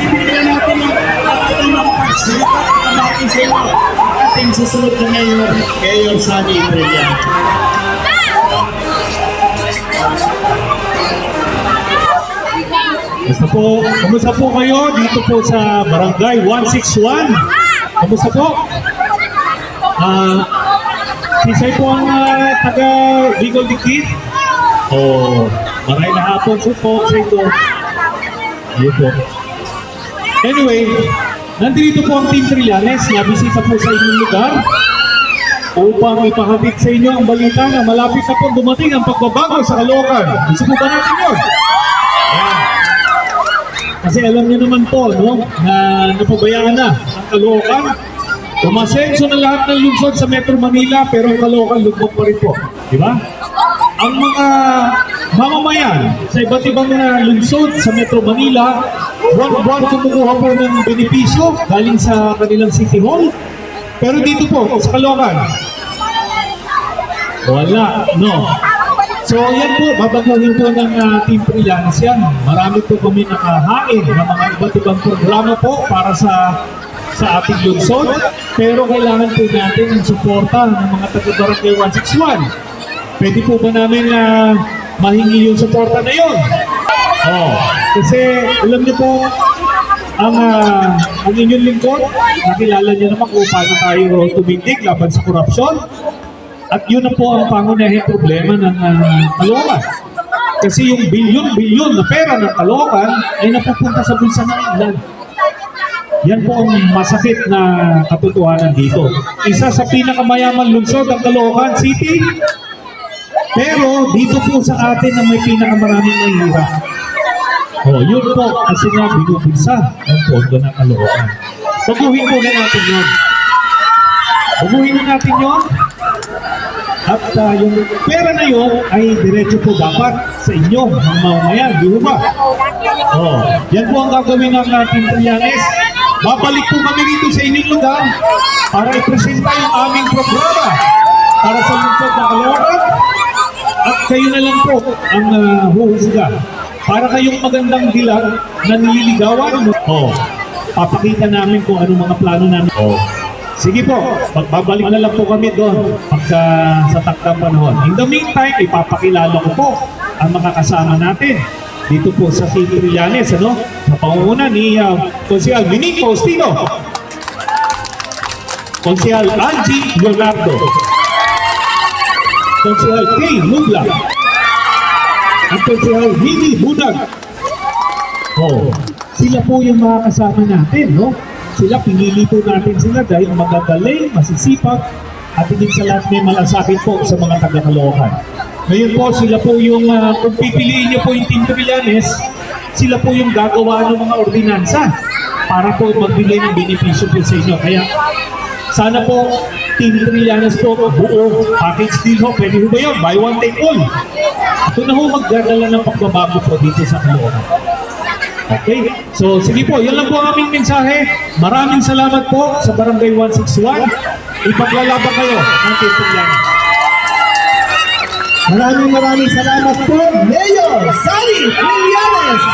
bibigyan natin ng ating makapagsilukat na natin sa iyo. Ating susunod na ngayon, Mayor Sunny Brilliant. Basta po, kumusta po kayo dito po sa Barangay 161? Kumusta po? Ah, si Sai po ang ah, taga Bicol Dikit? Oh, maray na hapon po po sa ito. Ayun po. Anyway, nandito po ang Team Trillanes na bisita po sa inyong lugar upang ipahatid sa inyo ang balita na malapit na po dumating ang pagbabago sa Caloocan. Gusto po ba natin yun? Ayan. Kasi alam niyo naman po, no, na napabayaan na ang Caloocan. Umasenso na lahat ng lungsod sa Metro Manila, pero ang Caloocan lugmok pa rin po. Di ba? Ang mga mamamayan sa iba't ibang mga lungsod sa Metro Manila, buwan-buwan kumukuha po ng benepisyo galing sa kanilang City Hall. Pero dito po, sa Caloocan, wala, no. So yan po, babaguhin po ng uh, Team Trillanes yan. Marami po kami nakahain ng mga iba't ibang programa po para sa sa ating lungsod. Pero kailangan po natin ng suporta ng mga taga-barangay 161. Pwede po ba namin na mahingi yung suporta na yun? Oh, kasi alam niyo po, ang, uh, ang inyong lingkod, nakilala niyo naman kung paano tayo tumindig laban sa korupsyon. At yun na po ang pangunahing problema ng uh, Caloocan. Kasi yung bilyon-bilyon na pera ng Caloocan ay napupunta sa bulsa ng ilan. Yan po ang masakit na katotohanan dito. Isa sa pinakamayaman lungsod ang Caloocan City. Pero dito po sa atin na may pinakamaraming mahirap. Oh, yun po kasi nga binubulsa ang pondo ng Caloocan. Baguhin po na natin yun. Baguhin na natin yun. At ah, yung pera na yun ay diretso po dapat sa inyo, mga mamamayan, di ba? Oh, yan po ang gagawin ng ating Trillanes. Babalik po kami dito sa inyong lugar para ipresenta yung aming programa para sa lungsod ng Caloocan. At kayo na lang po ang uh, huhusga. Para kayong magandang dilag na nililigawan. Oh, papakita namin kung anong mga plano namin. Oh. Sige po, magbabalik na lang po kami doon pagka sa takdang panahon. In the meantime, ipapakilala ko po ang mga kasama natin dito po sa Team Trillanes, ano? Sa pangunguna ni uh, Konsyal Minico Ostino, Konsyal Angie Leonardo, Konsyal Kay Lubla, at Konsyal Mini Budag. Oh, sila po yung mga kasama natin, no? Sila, pinili po natin sila dahil magagaling, masisipag, at higit sa lahat may malasakit po sa mga taga-Caloocan. Ngayon po, sila po yung, ah, kung pipiliin niyo po yung Team Trillanes, sila po yung gagawa ng mga ordinansa para po magbigay ng benepisyo po sa inyo. Kaya, sana po, Team Trillanes po, buo package deal ho. Pwede ho ba yun? Buy one, take all. Ito na ho magdadala ng pagbabago po dito sa Caloocan. Okay? So, sige po, yan lang po ang aming mensahe. Maraming salamat po sa Barangay 161. Ipaglalaban kayo ng Team Trillanes. Maraming maraming salamat po, Mayor Sally Trillanes!